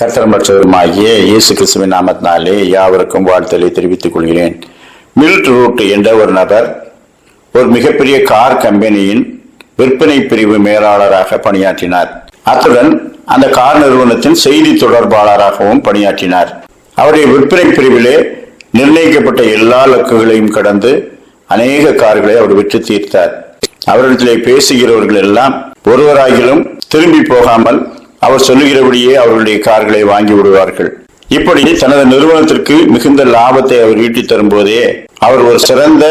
கர்த்தரமற்றவருமாகிய இயேசு கிறிஸ்துவின் நாமத்தினாலே யாவருக்கும் வாழ்த்தலை தெரிவித்துக் கொள்கிறேன். மில்ட் ரூட் என்ற ஒரு நபர் ஒரு மிகப்பெரிய கார் கம்பெனியின் விற்பனை பிரிவு மேலாளராக பணியாற்றினார். அத்துடன் அந்த கார் நிறுவனத்தின் செய்தி தொடர்பாளராகவும் பணியாற்றினார். அவருடைய விற்பனை பிரிவிலே நிர்ணயிக்கப்பட்ட எல்லா லக்குகளையும் கடந்து அநேக கார்களை அவர் விற்று தீர்த்தார். அவரிடத்திலே பேசுகிறவர்கள் எல்லாம் ஒருவராகிலும் திரும்பி போகாமல் அவர் சொல்லுகிறபடியே அவர்களுடைய கார்களை வாங்கி விடுவார்கள். இப்படி தனது நிறுவனத்திற்கு மிகுந்த லாபத்தை அவர் ஈட்டி தரும்போதே அவர் ஒரு சிறந்த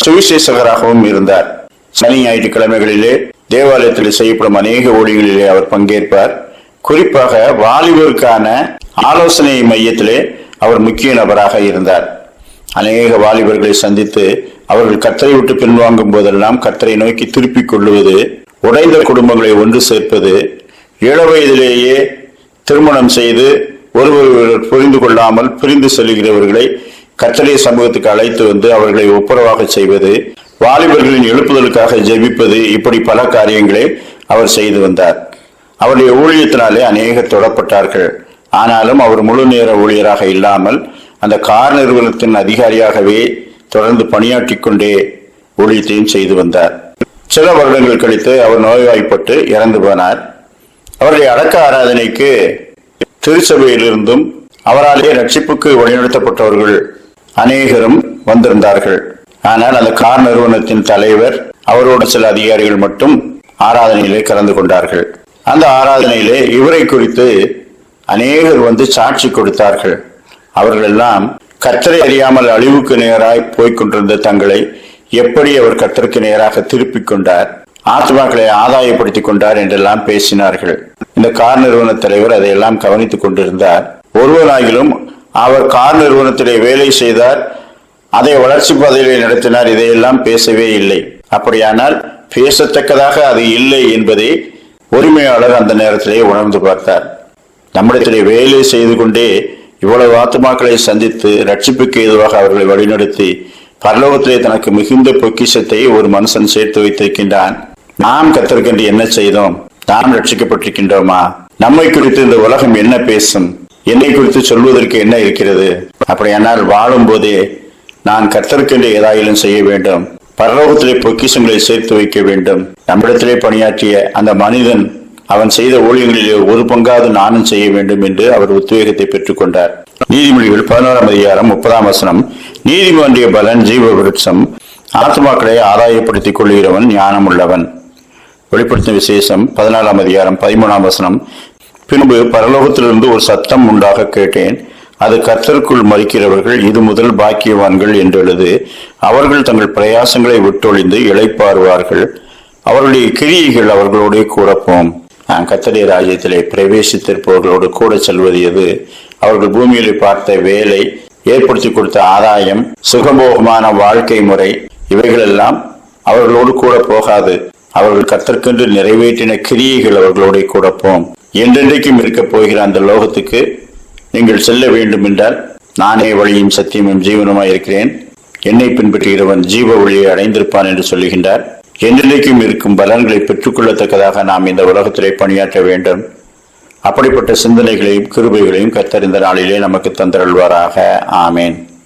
சுவிசேஷகராகவும் இருந்தார். சனி ஞாயிற்றுக்கிழமைகளிலே தேவாலயத்தில் செய்யப்படும் அநேக ஊழியர்களிலே அவர் பங்கேற்பார். குறிப்பாக வாலிபருக்கான ஆலோசனை மையத்திலே அவர் முக்கிய நபராக இருந்தார். அநேக வாலிபர்களை சந்தித்து அவர்கள் கத்தரை விட்டு பின்வாங்கும் போதெல்லாம் கத்தரை நோக்கி திருப்பிக் கொள்ளுவது உடைந்த குடும்பங்களை ஒன்று சேர்ப்பது இள வயதிலேயே திருமணம் செய்து ஒருவர் புரிந்து கொள்ளாமல் பிரிந்து செல்கிறவர்களை கத்தடைய சமூகத்துக்கு அழைத்து வந்து அவர்களை ஒப்புரவாக செய்வது வாலிபர்களின் எழுப்புதலுக்காக ஜெபிப்பது இப்படி பல காரியங்களை அவர் செய்து வந்தார். அவருடைய ஊழியத்தினாலே அநேகர் தொடப்பட்டார்கள். ஆனாலும் அவர் முழு நேர ஊழியராக இல்லாமல் அந்த கார் நிறுவனத்தின் அதிகாரியாகவே தொடர்ந்து பணியாற்றிக் கொண்டே ஊழியத்தையும் செய்து வந்தார். சில வருடங்கள் கழித்து அவர் நோய்வாய்ப்பட்டு இறந்து போனார். அவருடைய அடக்க ஆராதனைக்கு திருச்சபையிலிருந்தும் அவராலே ரட்சிப்புக்கு வழிநடத்தப்பட்டவர்கள் அநேகரும் வந்திருந்தார்கள். ஆனால் அந்த கார் நிறுவனத்தின் தலைவர் அவரோடு சில அதிகாரிகள் மட்டும் ஆராதனையிலே கலந்து கொண்டார்கள். அந்த ஆராதனையிலே இவரை குறித்து அநேகர் வந்து சாட்சி கொடுத்தார்கள். அவர்கள் எல்லாம் கர்த்தரை அறியாமல் அழிவுக்கு நேராய் போய்க் கொண்டிருந்த தங்களை எப்படி அவர் கத்தருக்கு நேராக திருப்பிக் கொண்டார் ஆத்மாக்களை ஆதாயப்படுத்திக் கொண்டார் என்றெல்லாம் பேசினார்கள். இந்த கார் நிறுவன தலைவர் அதையெல்லாம் கவனித்துக் கொண்டிருந்தார். ஒருவராகிலும் அவர் கார் நிறுவனத்திலே வேலை செய்தார் அதை வளர்ச்சி பாதையிலே நடத்தினார் இதையெல்லாம் பேசவே இல்லை. அப்படியானால் பேசத்தக்கதாக அது இல்லை என்பதை உரிமையாளர் அந்த நேரத்திலே உணர்ந்து பார்த்தார். நம்மிடத்திலே வேலை செய்து கொண்டே இவ்வளவு ஆத்துமாக்களை சந்தித்து ரட்சிப்புக்கு ஏதுவாக அவர்களை வழிநடத்தி பரலோகத்திலே தனக்கு மிகுந்த பொக்கிஷத்தை ஒரு மனுஷன் சேர்த்து வைத்திருக்கின்றான். நாம் கத்திருக்கின்ற என்ன செய்தோம்? நாம் ரட்சிக்கப்பட்டிருக்கின்றோமா? நம்மை குறித்து இந்த உலகம் என்ன பேசும்? என்னை குறித்து சொல்வதற்கு என்ன இருக்கிறது? அப்படியானால் வாழும் போதே நான் கர்த்தருக்கென்று ஏதாயிலும் செய்ய வேண்டும். பரலோகத்திலே பொக்கிஷங்களை சேர்த்து வைக்க வேண்டும். நம்மிடத்திலே பணியாற்றிய அந்த மனிதன் அவன் செய்த ஊழியங்களிலே ஒரு பங்காவது நானும் செய்ய வேண்டும் என்று அவர் உத்வேகத்தை பெற்றுக்கொண்டார் நீதிமொழிகள் பதினோராம் அதிகாரம் முப்பதாம் வசனம். நீதிமன்றிய பலன் ஜீவ விருட்சம். ஆத்மாக்களை ஆதாயப்படுத்திக் கொள்கிறவன் ஞானம் உள்ளவன் வெளிப்படுத்தும் விசேஷம் பதினாலாம் அதிகாரம் பதிமூணாம் வசனம். பின்பு பரலோகத்திலிருந்து ஒரு சத்தம் உண்டாக கேட்டேன். அது கர்த்தருக்குள் மறிக்கிறவர்கள் இது முதல் பாக்கியவான்கள் என்றெழுது. அவர்கள் தங்கள் பிரயாசங்களை விட்டொழிந்து இழைப்பாருவார்கள் அவருடைய கிரியைகள் அவர்களோடே கூடப்போம். நான் கத்தடைய ராஜ்யத்திலே பிரவேசித்திருப்பவர்களோடு கூட செல்வது எது? அவர்கள் பூமியிலே பார்த்த வேலை ஏற்படுத்தி கொடுத்த ஆதாயம் சுகபோகமான வாழ்க்கை முறை இவைகளெல்லாம் அவர்களோடு கூட போகாது. அவர்கள் கத்தற்கென்று நிறைவேற்றின கிரியைகள் அவர்களோட கூடப்போம். என்றென்றைக்கும் இருக்கப் போகிற அந்த லோகத்துக்கு நீங்கள் செல்ல வேண்டும் என்றால் நானே வழியும் சத்தியமும் ஜீவனுமாய் இருக்கிறேன். என்னை பின்பற்றுகிறவன் ஜீவ ஒளியை அடைந்திருப்பான் என்று சொல்லுகின்றார். என்றென்றைக்கும் இருக்கும் பலன்களை பெற்றுக்கொள்ளத்தக்கதாக நாம் இந்த உலகத்திலே பணியாற்ற வேண்டும். அப்படிப்பட்ட சிந்தனைகளையும் கிருபைகளையும் கத்தறிந்த நாளிலே நமக்கு தந்தருள்வாராக. ஆமேன்.